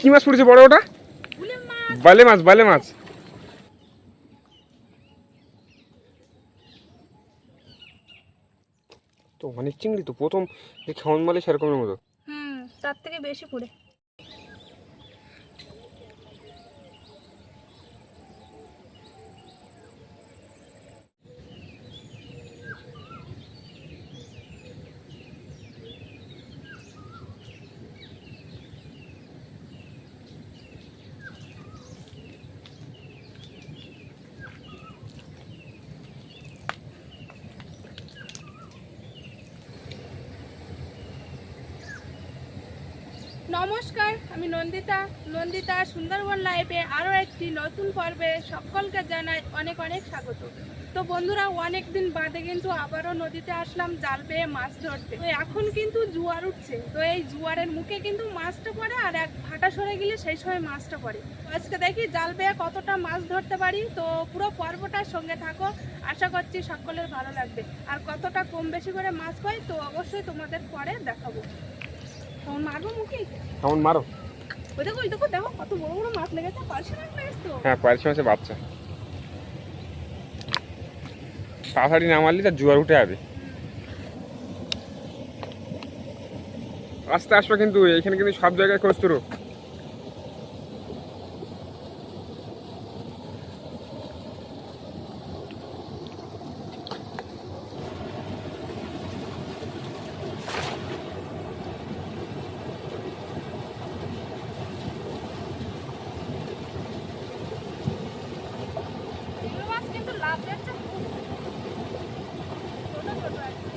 কি মাছ পড়েছে বড় ওটা? বালে মাছ বালে মাছ। তো অনেক চিংড়ি তো, প্রথম খাওয়ান মালে সেরকমের মতো। হুম, তার থেকে বেশি পড়ে। নমস্কার, আমি নন্দিতা। নন্দিতা সুন্দরবন লাইফে আরও একটি নতুন পর্বে সকলকে জানাই অনেক অনেক স্বাগত। তো বন্ধুরা অনেক দিন বাদে কিন্তু আবারও নদীতে আসলাম জাল পেয়ে মাছ ধরতে। তো এখন কিন্তু জোয়ার উঠছে। তো এই জোয়ারের মুখে কিন্তু মাছটা পড়ে আর এক ভাটা সরে গেলে সেই সময় মাছটা পড়ে। আজকে দেখি জাল পেয়ে কতটা মাছ ধরতে পারি। তো পুরো পর্বটার সঙ্গে থাকো। আশা করছি সকলের ভালো লাগবে। আর কতটা কম বেশি করে মাছ পাই তো অবশ্যই তোমাদের পরে দেখাবো। তখন মারো। পার্শে হ্যাঁ বাচ্চা। তাড়াতাড়ি না মারলে তার জোয়ার উঠে যাবে। আস্তে আসবে কিন্তু এখানে কিন্তু সব জায়গায় খোঁজ তোর এগুলো মাছ কিন্তু লাভ যাচ্ছে খুব। ছোট ছোট একদম।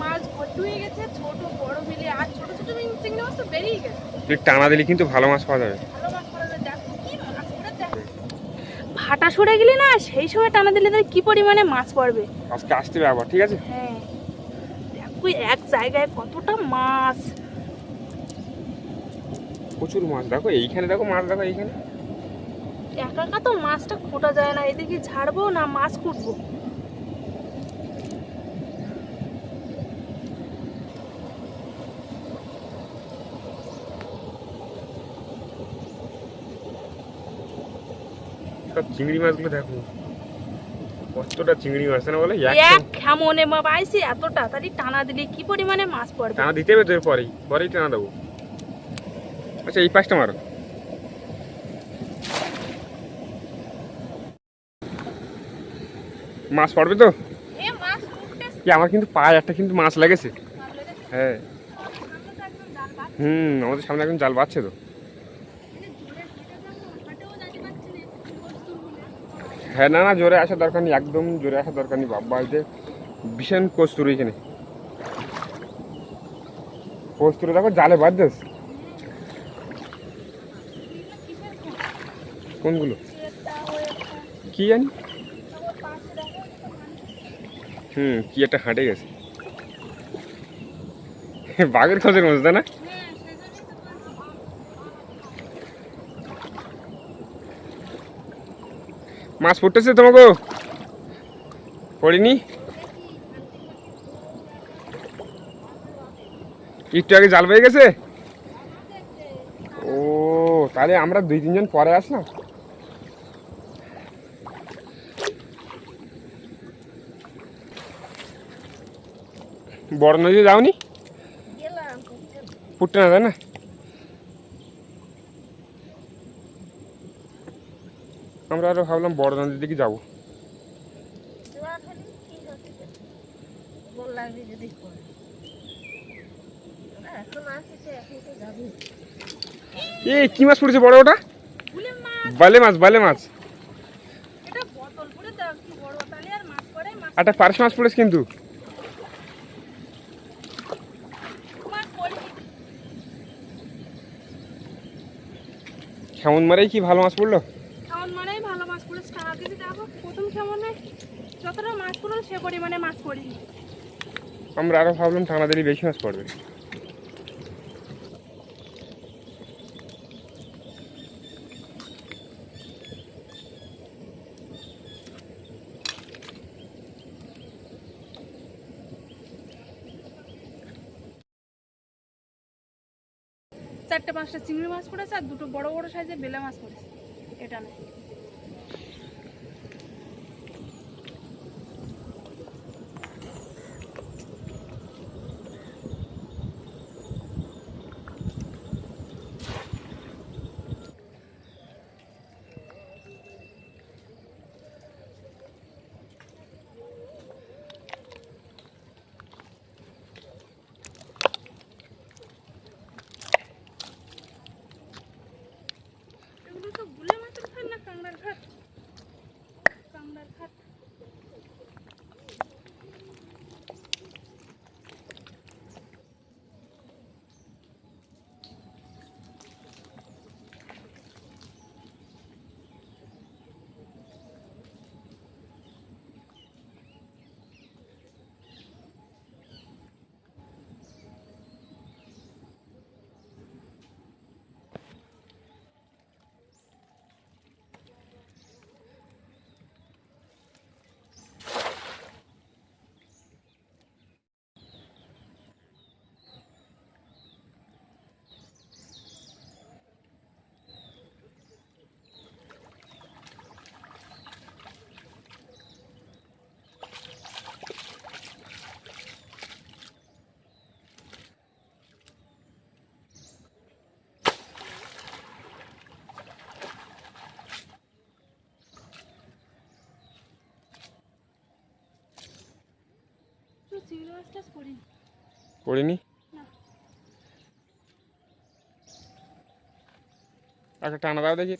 মাছ চিংড়ি বেরিয়ে গেছে। একটু টানা দিলে কিন্তু ভালো মাছ পাওয়া যাবে। মাছ মাছ। ভাটা সরে গেলে না সেই সময় টানা দিলে কি পরিমাণে মাছ পড়বে? আজকে আসতে হবে আবার ঠিক আছে? হ্যাঁ। দেখো এক জায়গায় কতটা মাছ। প্রচুর মাছ। দেখো এইখানে দেখো মাছ দেখো এইখানে। একা একা তো মাছটা খোটা যায় না এদিকে ছাড়বো না মাছ কুটবো সব চিংড়ি মাছগুলো দেখো। কতটা চিংড়ি মাছ না বলে? এক এক কেমনে মা পাইছি এতটা তাহলে টানা দিলে কি পরিমাণে মাছ পড়বে? টানা দিতে হবে তো এর পরেই পরেই টানা দেবো। আচ্ছা এই পাঁচটা মারো মাছ পড়বে তো? আমার কিন্তু পায়ে একটা কিন্তু মাছ লেগেছে। হ্যাঁ। হুম আমাদের সামনে এখন জাল বাচ্ছে তো। হ্যাঁ না না জোরে আসার দরকার নেই একদম জোরে আসার দরকার নেই বাবা বাড়িতে ভীষণ কস্তুর এখানে কস্তুর দেখো জালে বাদ দিস কোনগুলো? কি জানি? হুম, কি একটা হাঁটে গেছে। বাঘের খোঁজের মধ্যে না? মাছ পড়তেছে তোমাকে? পড়িনি? একটু আগে জাল পেয়ে গেছে? ও, তাহলে আমরা দুই তিনজন পরে আসলাম? বড় নদীতে যাওনি পুটতে না তাই না আমরা আরও ভাবলাম বড় নদীর দিকে যাব এ কি মাছ পড়েছে বড় ওটা বালে মাছ বালে মাছ বোতল ভরে দাও কি বড় তাহলে আর মাছ পড়ে মাছ একটা পার্স মাছ পড়েছে কিন্তু কেমন মারাই কি ভালো মাছ পড়ল? মারাই ভালো মাছ পড়েছে সারা প্রথম যতটা মাছ পড়ল সে পরিমাণে মাছ পড়িনি। আমরা আরও ভাবলাম টানা দিলে বেশি মাছ পড়বে। চারটে পাঁচটা চিংড়ি মাছ পড়েছে আর দুটো বড় বড় সাইজের বেলে মাছ পড়েছে। এটা না এগুলো তো গুলে মাছের ঘাট না কাংড়ার ঘাট কাংড়ার ঘাট তো চিংড়ি পড়িনি? পড়িনি একটা টানা দাও দেখি।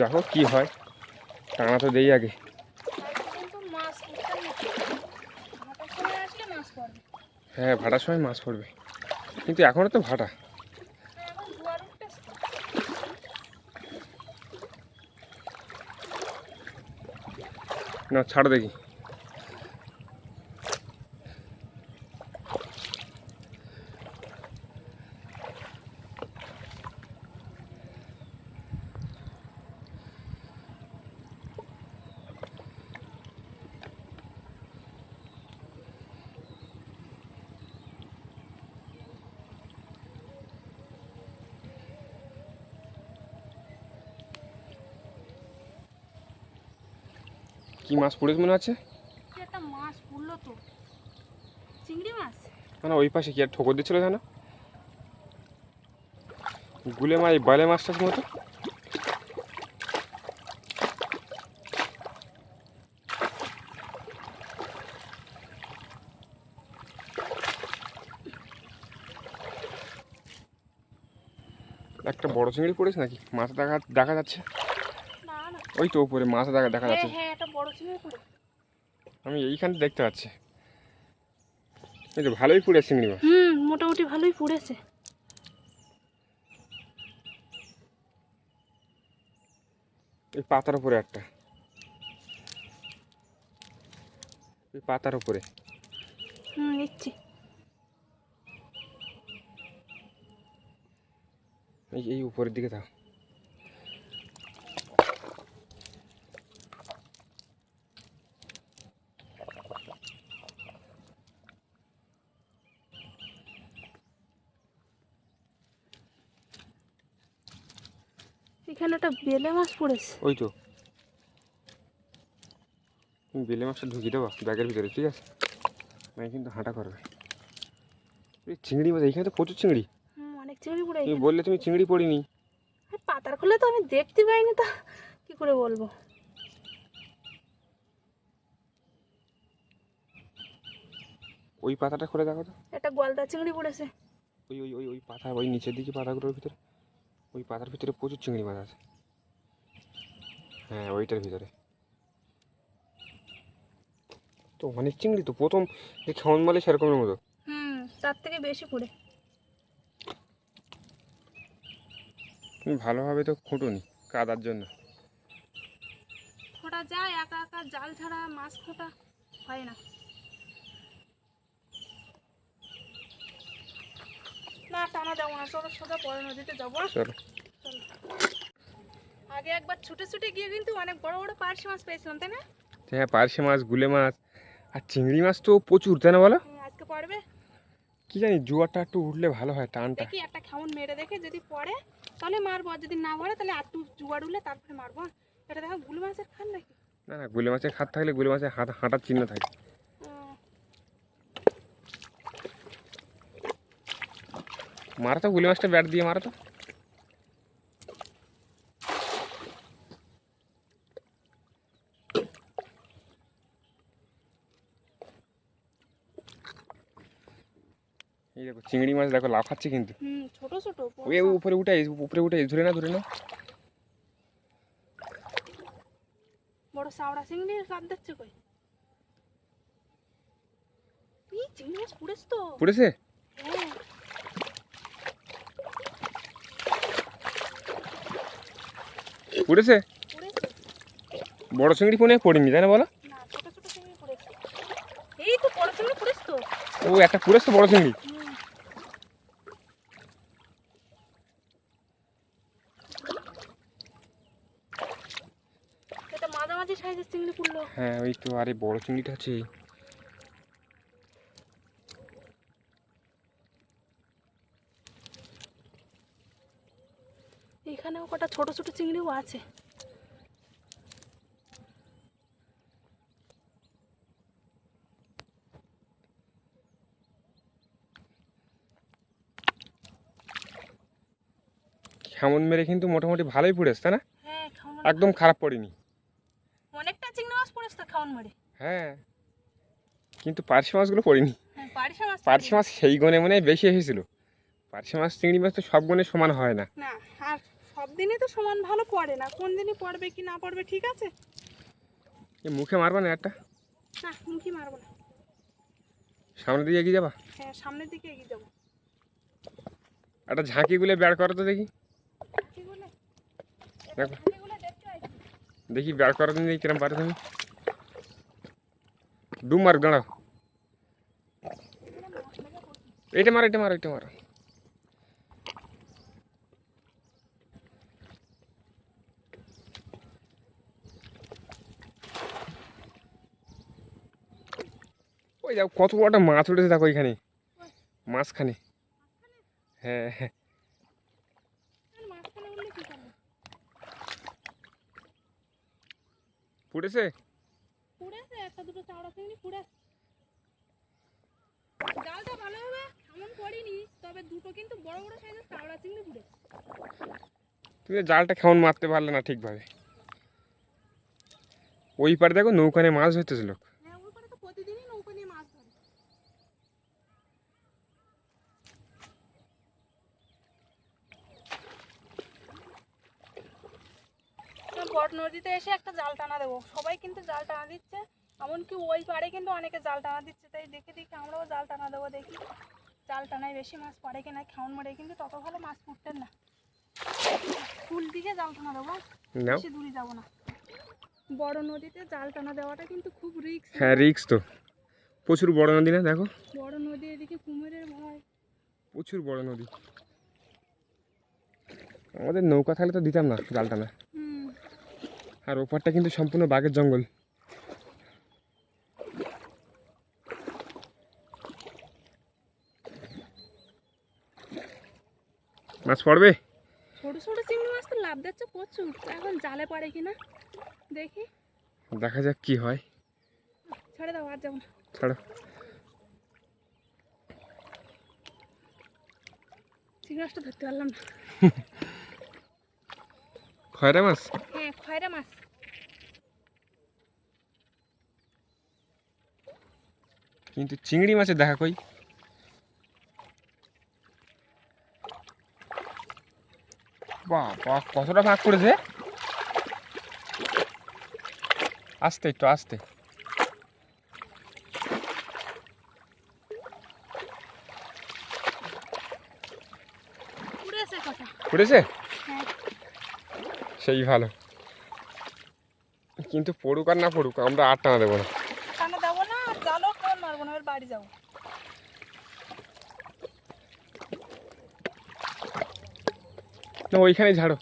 দেখো কি হয়? টানা তো দেই আগে। হ্যাঁ ভাটার সময় মাছ পড়বে কিন্তু এখনও তো ভাটা। না ছাড় দেখি কি মাছ পড়েছে মনে আছে? একটা মাছ পড়ল তো। চিংড়ি মাছ? মানে ওই পাশে কি আর ঠোকর দিচ্ছিল জানো গুলে মাছ বালে মাছটার মতো। একটা বড় চিংড়ি পড়েছে নাকি? মাছ দেখা দেখা যাচ্ছে। না না। ওই তো উপরে মাছ দেখা দেখা হ্যাঁ যাচ্ছে। আমি এইখানে দেখতে পাচ্ছি। এই তো ভালোই পড়ে চিংড়ি মাছ। হুম মোটামুটি ভালোই পড়েছে এই পাতার উপরে একটা। এই পাতার উপরে। হুম নিচ্ছি। এই এই উপরের দিকে থাক। এখানে একটা বেলে মাছ পড়েছে। ওই তো। তুমি বেলে মাছটা ঢুকিয়ে দেবো ব্যাগের ভিতরে ঠিক আছে? মানে কিন্তু হাঁটা করবে। চিংড়ি মাছ এইখানে তো প্রচুর চিংড়ি। অনেক চিংড়ি পড়ে তুমি বললে তুমি চিংড়ি পড়িনি। পাতার খুলে তো আমি দেখতে পাইনি তা। কি করে বলব? ওই পাতাটা খুলে দেখো তো। একটা গলদা চিংড়ি পড়েছে। ওই ওই ওই ওই পাতা ওই নিচের দিকে পাতাগুলোর ভিতরে। ওই পাতার ভিতরে প্রচুর চিংড়ি মাছ আছে। হ্যাঁ ওইটার ভিতরে। তো অনেক চিংড়ি তো প্রথম যে খাওয়ান মালে সেরকমের মতো। হুম তার থেকে বেশি পড়ে। তুমি ভালোভাবে তো খুঁটুনি কাদার জন্য। খোটা যায় একা একা জাল ছাড়া মাছ খোটা হয় না। না টানা যাব না চলো সোজা পরে নদীতে যাব। চলো। আগে একবার ছুটে ছুটে গিয়ে কিন্তু অনেক বড় বড় পার্শে মাছ পেয়েছিলাম তাই না? হ্যাঁ পার্শে মাছ গুলে মাছ আর চিংড়ি মাছ তো প্রচুর তাই না বলো? আজকে পড়বে? কি জানি জোয়ারটা একটু উঠলে ভালো হয় টানটা। দেখি একটা খাউন মেরে দেখে যদি পড়ে তাহলে মারবো আর যদি না পড়ে তাহলে একটু জুয়ার উঠলে তারপরে মারবো এটা দেখো গুলো মাছের খান নাকি? না না গুলে মাছের খাত থাকলে গুলে মাছের হাত হাঁটার চিহ্ন থাকে ও, মারা তো গুলি মাছটা ব্যাট দিয়ে মারা তো। এই দেখো চিংড়ি মাছ দেখো লাফাচ্ছে কিন্তু। ছোট ছোট ওই উপরে উঠে উপরে উঠে ধরে না ধরে না বড় সাওড়া চিংড়ি কাপ দিচ্ছে কই? এই চিংড়ি মাছ পুড়েছ তো। পড়েছে? হ্যাঁ। পড়েছে পুড়েছে বড় চিংড়ি কোনে পড়েনি তাই না বলো? ও একটা পড়েছে বড় চিংড়ি? হ্যাঁ ওই তো আরে বড় চিংড়িটা আছে। এখানেও কটা ছোট ছোট চিংড়িও আছে। কেমন মেরে কিন্তু মোটামুটি ভালোই পড়েছে তাই না? হ্যাঁ একদম খারাপ পড়েনি। অনেকটা চিংড়ি মাছ পড়েছে তো মারে। হ্যাঁ কিন্তু পার্শে মাছগুলো পড়েনি। হ্যাঁ পারিশা মাছ সেই গনে মনে বেশি এসেছিল। পার্শে মাছ চিংড়ি মাছ তো সব গনে সমান হয় না। না আর সব দিনই তো সমান ভালো পড়ে না। কোন দিনই পড়বে কি না পড়বে ঠিক আছে? এ মুখে মারবা না একটা? না মুখি মারবো না। সামনের দিকে এগিয়ে যাবা? হ্যাঁ সামনের দিকে এগিয়ে যাব। একটা ঝাঁকিগুলো বের করো তো দেখি। দেখো। বের করো দেখি কিরম পারো তুমি। ডুম মার দাঁড়াও। এইটা মারো এটা মারো এটা মারো। ওই দেখো কত বড় একটা মাছ উঠেছে দেখো ওইখানে মাঝখানে। হ্যাঁ হ্যাঁ। পুড়েছে? একটা দুটো চাওড়া চিংড়ি পুড়েছে। জালটা ভালো হবে এমন করিনি তবে দুটো কিন্তু বড় বড় সাইজের চাওড়া চিংড়ি পুড়েছে। তুমি জালটা কেমন মারতে পারলে না ঠিকভাবে? ওই পারে দেখো নৌকানে মাছ ধরতেছে লোক হ্যাঁ ওই পারে তো প্রতিদিনই নৌকা নিয়ে মাছ ধরে। বট নদীতে এসে একটা জাল টানা দেবো। সবাই কিন্তু জাল টানা দিচ্ছে এমনকি ওই পাড়ে কিন্তু অনেকে জাল টানা দিচ্ছে। তাই দেখে দেখে আমরাও জাল টানা দেবো দেখি। জাল টানায় বেশি মাছ পড়ে কিনা খাউন মারে কিন্তু তত ভালো মাছ পড়তেন না। ফুল দিকে জাল টানা দেবো বেশি দূরে যাব না। বড় নদীতে জাল টানা দেওয়াটা কিন্তু খুব রিক্স হ্যাঁ রিক্স তো। প্রচুর বড় নদী না দেখো? বড় নদী এদিকে কুমিরের ভয়। প্রচুর বড় নদী। আমাদের নৌকা থাকলে তো দিতাম না জালটা না। আর ওপারটা কিন্তু সম্পূর্ণ বাঘের জঙ্গল। মাছ পড়বে? ছোট ছোট চিংড়ি মাছ তো লাভ দিচ্ছে প্রচুর। এখন জালে পড়ে কিনা? দেখি। দেখা যাক কি হয়। ছেড়ে দাও আর যাব না। ছাড়ো। চিংড়ি মাছটা ধরতে পারলাম না। খয়রা মাছ? হ্যাঁ খয়রা মাছ। কিন্তু চিংড়ি মাছের দেখা কই? বাহ কতটা ভাগ করেছে? আস্তে একটু আস্তে উড়েছে পড়েছে হ্যাঁ। সেই ভালো। কিন্তু পড়ুক আর না পড়ুক আমরা আর টানা দেবো না। না ওইখানে ঝাড়ো।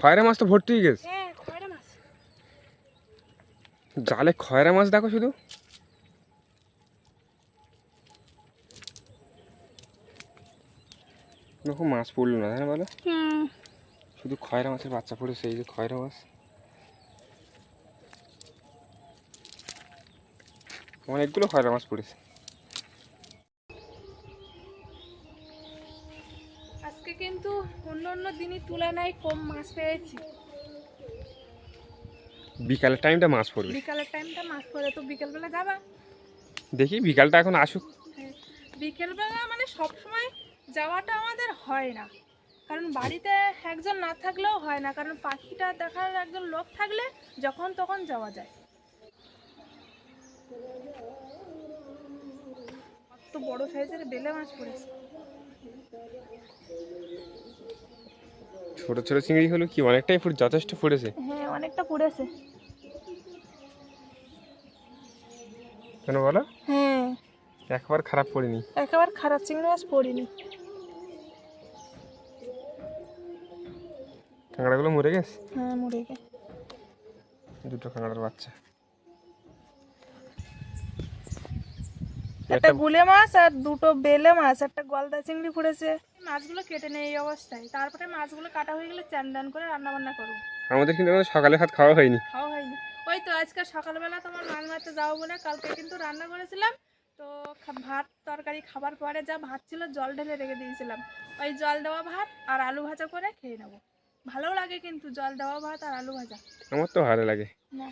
খয়রা মাছ তো ভর্তি হয়ে গেছে। হ্যাঁ জালে খয়রা মাছ দেখো শুধু। দেখো মাছ পড়ল না তাই না বলো? শুধু খয়রা মাছের বাচ্চা পড়েছে এই যে খয়রা মাছ। অনেকগুলো খয়রা মাছ পড়েছে। আজকে কিন্তু অন্য অন্য দিনই তুলনায় কম মাছ পেয়েছি। বিকালের টাইমটা মাছ পড়বে। বিকালের টাইমটা মাছ পড়ে তো বিকেলবেলা যাবা? দেখি বিকালটা এখন আসুক। হ্যাঁ। বিকেলবেলা মানে সব সময় যাওয়াটা আমাদের হয় না। কারণ বাড়িতে একজন না থাকলেও হয় না। কারণ পাখিটা দেখার একজন লোক থাকলে যখন তখন যাওয়া যায়। কত বড় সাইজের বেলে মাছ পড়েছে। ছোট ছোট চিংড়ি হলো কি অনেকটাই ফুট যথেষ্ট পড়েছে হ্যাঁ অনেকটা পড়েছে কেন বলো? হ্যাঁ। একবার খারাপ পড়িনি। একবার খারাপ চিংড়ি মাছ পড়িনি। কাঁকড়াগুলো মরে গেছে? হ্যাঁ মরে গে দুটো কাঁকড়ার বাচ্চা। একটা গুলে মাছ আর দুটো বেলে মাছ একটা গলদা চিংড়ি পড়েছে মাছগুলো কেটে নেই এই অবস্থায়। তারপরে মাছগুলো কাটা হয়ে গেলে চান ডান করে রান্না বান্না করব। আমাদের কিন্তু সকালে ভাত খাওয়া হয়নি। খাওয়া হয়নি। ওই তো আজকে সকালবেলা তোমার মাছ মারতে যাব বলে কালকে কিন্তু রান্না করেছিলাম। তো ভাত তরকারি খাবার পরে যা ভাত ছিল জল ঢেলে রেখে দিয়েছিলাম। ওই জল দেওয়া ভাত আর আলু ভাজা করে খেয়ে নেব। ভালো লাগে কিন্তু জল দেওয়া ভাত আর আলু ভাজা। আমার তো ভালো লাগে। না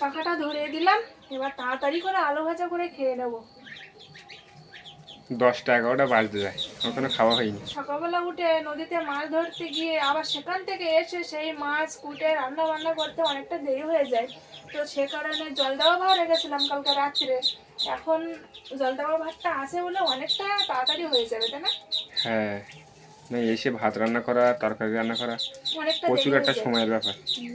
পাখাটা ধরিয়ে দিলাম এবার তাড়াতাড়ি করে আলু ভাজা করে খেয়ে নেব। দশটা এগারোটা বাজতে যায় কোনো খাওয়া হয়নি। সকালবেলা উঠে নদীতে মাছ ধরতে গিয়ে আবার সেখান থেকে এসে সেই মাছ কুটে রান্না বান্না করতে অনেকটা দেরি হয়ে যায়। তো সে কারণে জল দেওয়া ভাত রেখেছিলাম কালকে রাত্রে। এখন জল দেওয়া ভাতটা আছে বলে অনেকটা তাড়াতাড়ি হয়ে যাবে তাই না? হ্যাঁ। না এসে ভাত রান্না করা তরকারি রান্না করা প্রচুর একটা সময়ের ব্যাপার। হুম।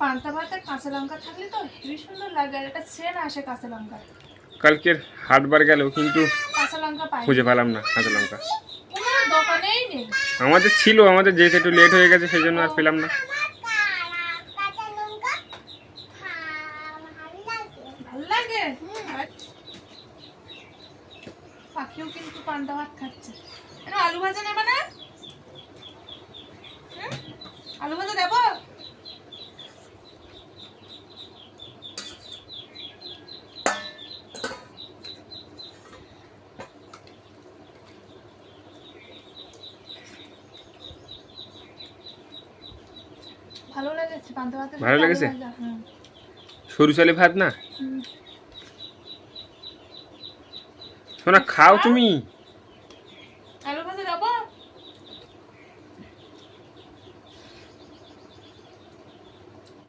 পান্তা ভাতের কাঁচা লঙ্কা থাকলে তো হেবি সুন্দর লাগে আর একটা সেন আসে কাঁচা লঙ্কা কালকের হাটবার গেলেও কিন্তু কাঁচা লঙ্কা পাই। খুঁজে পেলাম না কাঁচা লঙ্কা। দোকানেই নেই। আমাদের ছিল আমাদের যেহেতু একটু লেট হয়ে গেছে সেই জন্য আর পেলাম না ভালো লাগে আচ্ছা। পাখিও কিন্তু পান্তা ভাত খাচ্ছে কেন আলু ভাজা নেবে না? আলু ভাজা দেবো? ভালো লেগেছে পান্তা ভাতের ভালো লেগেছে? সরু চালে ভাত না? খাও তুমি।